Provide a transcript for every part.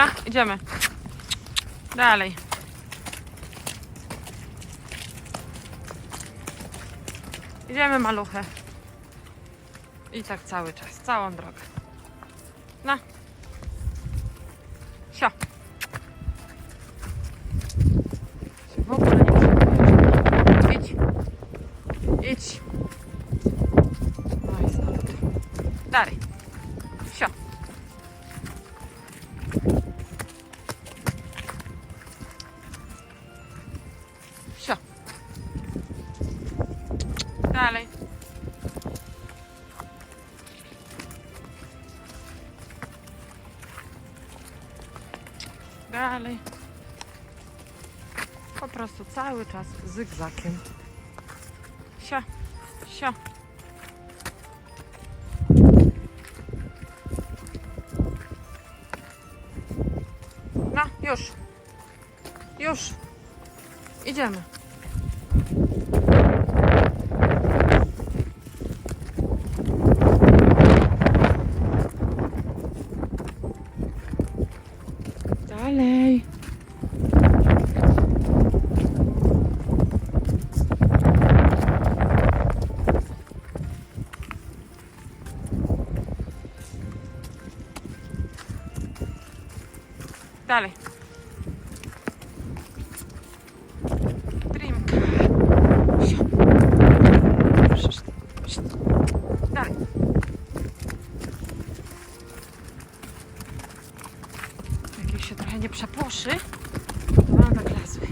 No, idziemy. Dalej. Idziemy maluchę. I tak cały czas, całą drogę. No. Sio. W ogóle nie przejmujesz. Idź. Idź. No i znowu. Dalej. Dalej. Po prostu cały czas zygzakiem. Sia, sia. No, już. Już. Idziemy. Dalej. Trimka. Dalej. Jak się trochę nie przepłoszy, to będą tak lazły.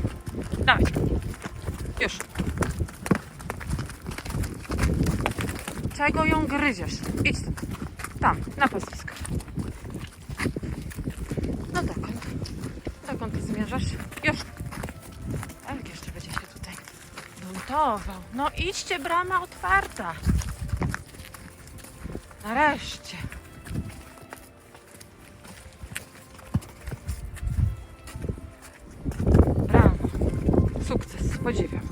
Dawaj. Już. Czego ją gryziesz? Idź. Tam, na pastwisko. No dokąd? Dokąd ty zmierzasz? Już. A jak jeszcze będzie się tutaj No idźcie, brama otwarta. Nareszcie. Brama. Sukces, podziwiam.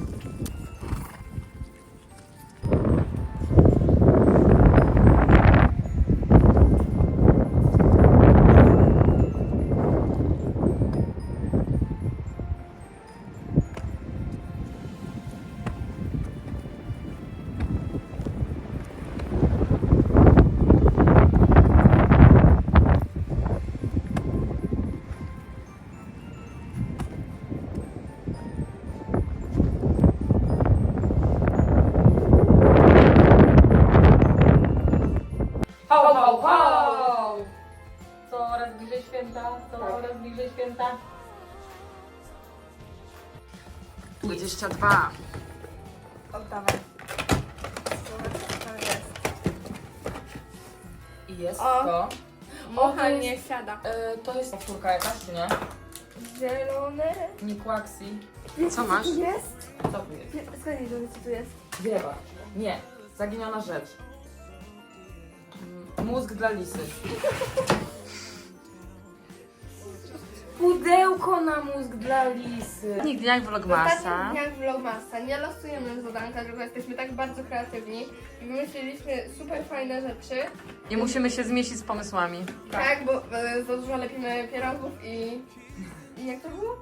Ho, ho, ho! Coraz bliżej święta, coraz bliżej święta. 22. Oddawaj. To jest. I jest O. to. Mocha to jest- nie siada. E, to jest powtórka jakaś, czy nie? Zielone. Nikłaksi. Co masz? Jest? Co tu jest? Nie, Skąd nie wiesz, co tu jest? Wiewa. Nie. Zaginiona rzecz. Mózg dla lisy. Pudełko na mózg dla lisy. Nigdy jak W vlogmasa. dniach vlogmasa nie losujemy zadanka, tylko jesteśmy tak bardzo kreatywni i wymyśliliśmy super fajne rzeczy. I musimy się zmieścić z pomysłami. Tak, bo e, za dużo lepimy pierogów i... I jak to było?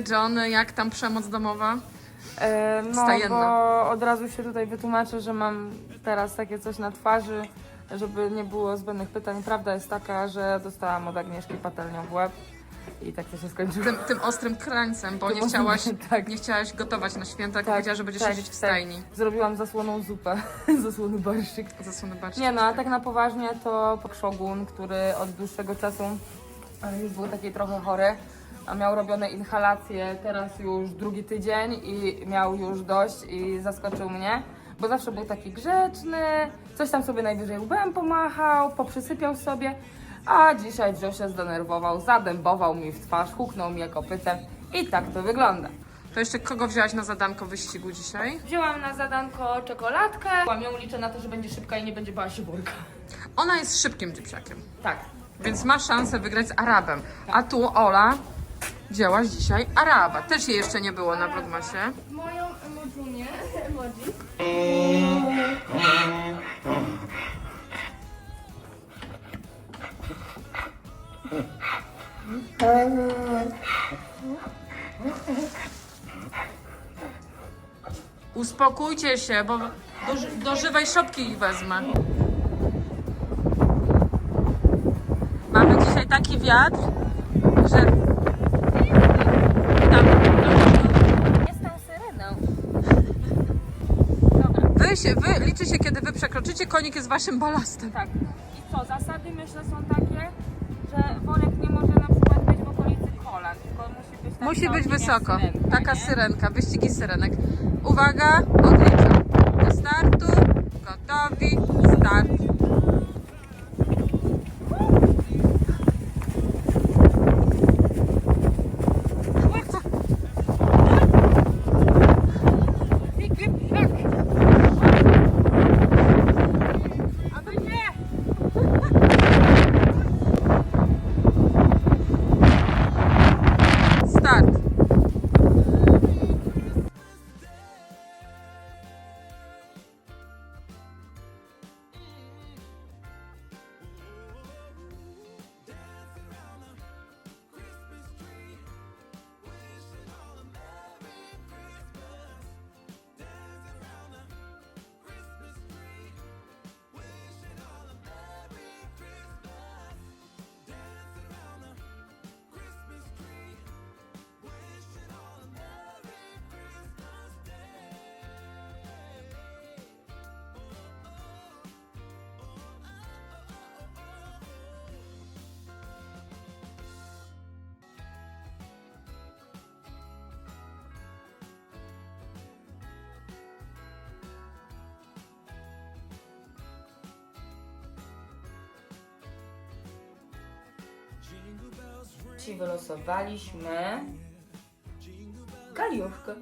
John, jak tam przemoc domowa? E, no, Stajenna. bo od razu się tutaj wytłumaczę, że mam teraz takie coś na twarzy, żeby nie było zbędnych pytań. Prawda jest taka, że dostałam od Agnieszki patelnią w łeb i tak to się skończyło. Tym, tym ostrym krańcem, bo nie chciałaś, tak. nie chciałaś gotować na święta, Tak, powiedziała, że będziesz tak, siedzieć w tak. stajni. Zrobiłam zasłoną zupę, zasłony barszczyk. Zasłony bardziej. Nie no, a tak na poważnie to Szogun, który od dłuższego czasu już był taki trochę chory, miał robione inhalacje teraz już drugi tydzień i miał już dość i zaskoczył mnie, bo zawsze był taki grzeczny, coś tam sobie najwyżej łbem pomachał, poprzysypiał sobie, a dzisiaj wziął się zdenerwował, zadębował mi w twarz, huknął mi kopytem i tak to wygląda. To jeszcze kogo wzięłaś na zadanko wyścigu dzisiaj? Wzięłam na zadanko czekoladkę, ją liczę na to, że będzie szybka i nie będzie bała się burka. Ona jest szybkim dzieciakiem, Tak. więc ma szansę wygrać z Arabem. A tu Ola wzięłaś dzisiaj Araba. Też jej jeszcze nie było na Vlogmasie. Moją emojunię, emoji. Uspokójcie się, bo do, do żywej szopki ich wezmę. Mamy dzisiaj taki wiatr, że się, wy liczy się, kiedy wy przekroczycie, konik jest waszym balastem. Tak. I co, zasady myślę są takie, że worek nie może na przykład być w okolicy kolan, tylko musi być tak Musi być wysoko. syrenka, Taka nie? syrenka, wyścigi syrenek. Uwaga, odliczam. Do startu, Ci wylosowaliśmy galiuszkę.